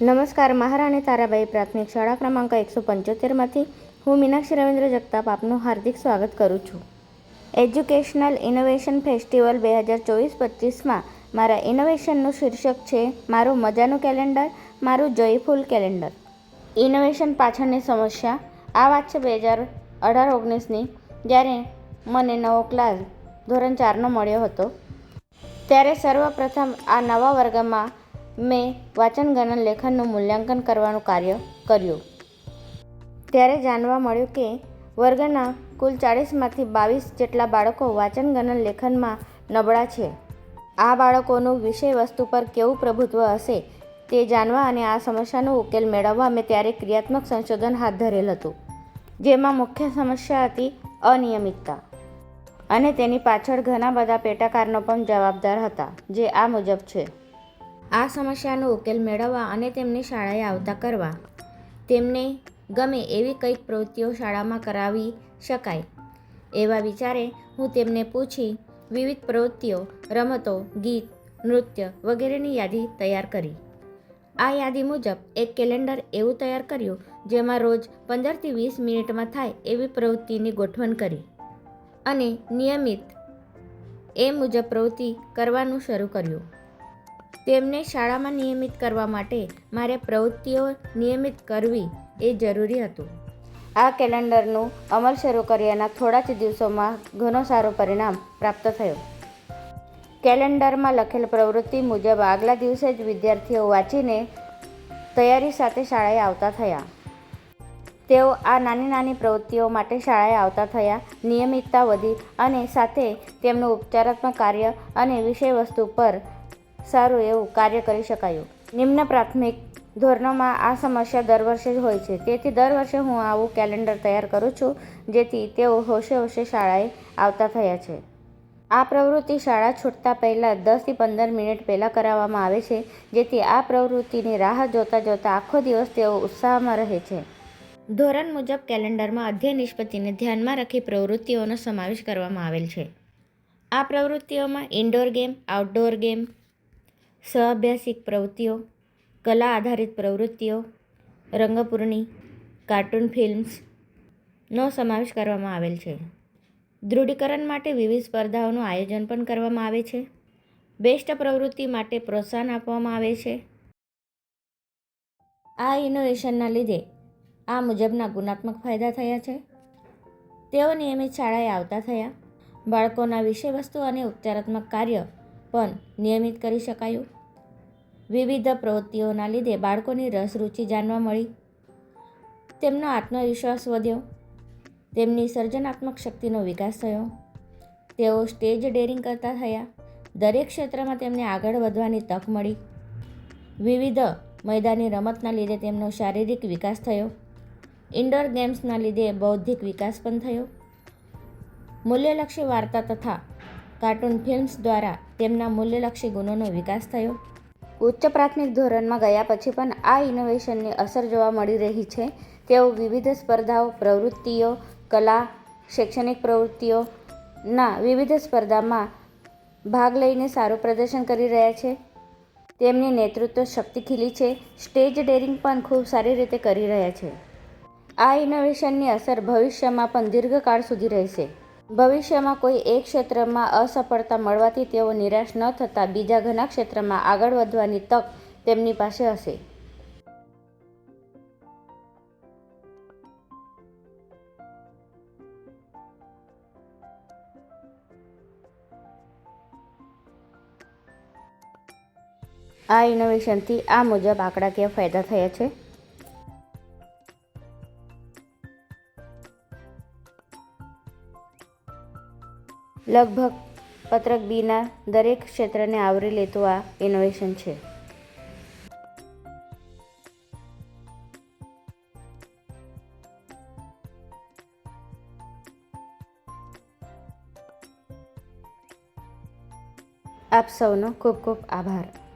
નમસ્કાર મહારાણી તારાબાઈ પ્રાથમિક શાળા ક્રમાંક એકસો પંચોતેરમાંથી હું મીનાક્ષી રવિન્દ્ર જગતાપ આપનું હાર્દિક સ્વાગત કરું છું. એજ્યુકેશનલ ઇનોવેશન ફેસ્ટિવલ બે હજાર ચોવીસ પચીસમાં મારા ઇનોવેશનનું શીર્ષક છે, મારું મજાનું કેલેન્ડર મારું જોયફુલ કેલેન્ડર ઇનોવેશન પાછળની સમસ્યા. આ વાત છે બે હજાર અઢાર ઓગણીસની, જ્યારે મને નવો ક્લાસ ધોરણ ચારનો મળ્યો હતો. ત્યારે સર્વપ્રથમ આ નવા વર્ગમાં મેં વાંચન ગણન લેખનનું મૂલ્યાંકન કરવાનું કાર્ય કર્યું. ત્યારે જાણવા મળ્યું કે વર્ગના કુલ ચાળીસમાંથી બાવીસ જેટલા બાળકો વાંચન ગણન લેખનમાં નબળા છે. આ બાળકોનું વિષય વસ્તુ પર કેવું પ્રભુત્વ હશે તે જાણવા અને આ સમસ્યાનો ઉકેલ મેળવવા મેં ત્યારે ક્રિયાત્મક સંશોધન હાથ ધરેલ હતું, જેમાં મુખ્ય સમસ્યા હતી અનિયમિતતા. અને તેની પાછળ ઘણા બધા પેટાકારનો પણ જવાબદાર હતા, જે આ મુજબ છે. આ સમસ્યાનો ઉકેલ મેળવવા અને તેમની શાળાએ આવતા કરવા. તેમને ગમે એવી કંઈક પ્રવૃત્તિઓ શાળામાં કરાવી શકાય. એવા વિચારે હું તેમને પૂછી વિવિધ પ્રવૃત્તિઓ, રમતો, ગીત, નૃત્ય વગેરેની યાદી તૈયાર કરી. આ યાદી મુજબ એક કેલેન્ડર એવું તૈયાર કર્યું જેમાં રોજ પંદરથી વીસ મિનિટમાં થાય એવી પ્રવૃત્તિની ગોઠવણ કરી અને નિયમિત એ મુજબ પ્રવૃત્તિ કરવાનું શરૂ કર્યું. તેમને શાળામાં નિયમિત કરવા માટે મારે પ્રવૃત્તિઓ નિયમિત કરવી એ જરૂરી હતું. આ કેલેન્ડરનું અમલ શરૂ કર્યાના થોડા જ દિવસોમાં ઘણો સારો પરિણામ પ્રાપ્ત થયો. કેલેન્ડરમાં લખેલ પ્રવૃત્તિ મુજબ આગલા દિવસે જ વિદ્યાર્થીઓ વાંચીને તૈયારી સાથે શાળાએ આવતા થયા. તેઓ આ નાની નાની પ્રવૃત્તિઓ માટે શાળાએ આવતા થયા, નિયમિતતા વધી અને સાથે તેમનું ઉપચારાત્મક કાર્ય અને વિષય વસ્તુ પર સારું એવું કાર્ય કરી શકાયું. નિમ્ન પ્રાથમિક ધોરણોમાં આ સમસ્યા દર વર્ષે જ હોય છે. તેથી દર વર્ષે હું આવું કેલેન્ડર તૈયાર કરું છું, જેથી તેઓ હોશે હોશે શાળાએ આવતા થયા છે. આ પ્રવૃત્તિ શાળા છૂટતા પહેલાં દસથી પંદર મિનિટ પહેલાં કરાવવામાં આવે છે, જેથી આ પ્રવૃત્તિની રાહ જોતાં જોતાં આખો દિવસ તેઓ ઉત્સાહમાં રહે છે. ધોરણ મુજબ કેલેન્ડરમાં અધ્યયન નિષ્પત્તિને ધ્યાનમાં રાખી પ્રવૃત્તિઓનો સમાવેશ કરવામાં આવેલ છે. આ પ્રવૃત્તિઓમાં ઇન્ડોર ગેમ આઉટડોર ગેમ સહઅભ્યાસિક પ્રવૃત્તિઓ, કલા આધારિત પ્રવૃત્તિઓ, રંગપૂર્ણી, કાર્ટૂન ફિલ્મ્સનો સમાવેશ કરવામાં આવેલ છે. દૃઢીકરણ માટે વિવિધ સ્પર્ધાઓનું આયોજન પણ કરવામાં આવે છે. બેસ્ટ પ્રવૃત્તિ માટે પ્રોત્સાહન આપવામાં આવે છે. આ ઇનોવેશનના લીધે આ મુજબના ગુણાત્મક ફાયદા થયા છે. તેઓ નિયમિત શાળાએ આવતા થયા. બાળકોના વિષય વસ્તુ અને ઉપચારાત્મક કાર્ય પણ નિયમિત કરી શકાયું. વિવિધ પ્રવૃત્તિઓના લીધે બાળકોની રસ, રુચિ જાણવા મળી. તેમનો આત્મવિશ્વાસ વધ્યો. તેમની સર્જનાત્મક શક્તિનો વિકાસ થયો. તેઓ સ્ટેજ ડેરિંગ કરતા થયા. દરેક ક્ષેત્રમાં તેમને આગળ વધવાની તક મળી. વિવિધ મેદાની રમતના લીધે તેમનો શારીરિક વિકાસ થયો. ઇન્ડોર ગેમ્સના લીધે બૌદ્ધિક વિકાસ પણ થયો. મૂલ્યલક્ષી વાર્તા તથા કાર્ટૂન ફિલ્મ્સ દ્વારા તેમના મૂલ્યલક્ષી ગુણોનો વિકાસ થયો. ઉચ્ચ પ્રાથમિક ધોરણમાં ગયા પછી પણ આ ઇનોવેશનની અસર જોવા મળી રહી છે. તેઓ વિવિધ સ્પર્ધાઓ, પ્રવૃત્તિઓ, કલા, શૈક્ષણિક પ્રવૃત્તિઓના વિવિધ સ્પર્ધામાં ભાગ લઈને સારું પ્રદર્શન કરી રહ્યા છે. તેમની નેતૃત્વ શક્તિ ખીલી છે. સ્ટેજ ડેરિંગ પણ ખૂબ સારી રીતે કરી રહ્યા છે. આ ઇનોવેશનની અસર ભવિષ્યમાં પણ દીર્ઘકાળ સુધી રહેશે. ભવિષ્યમાં કોઈ એક ક્ષેત્રમાં અસફળતા મળવાથી તેઓ નિરાશ ન થતાં બીજા ઘણા ક્ષેત્રમાં આગળ વધવાની તક તેમની પાસે હશે. આ ઇનોવેશનથી આ મુજબ આંકડાકીય ફાયદા થયા છે? લગભગ પત્રક બીના દરેક ક્ષેત્રને આવરી લેતું આ ઇનોવેશન છે. આપ સૌનો ખૂબ ખૂબ આભાર.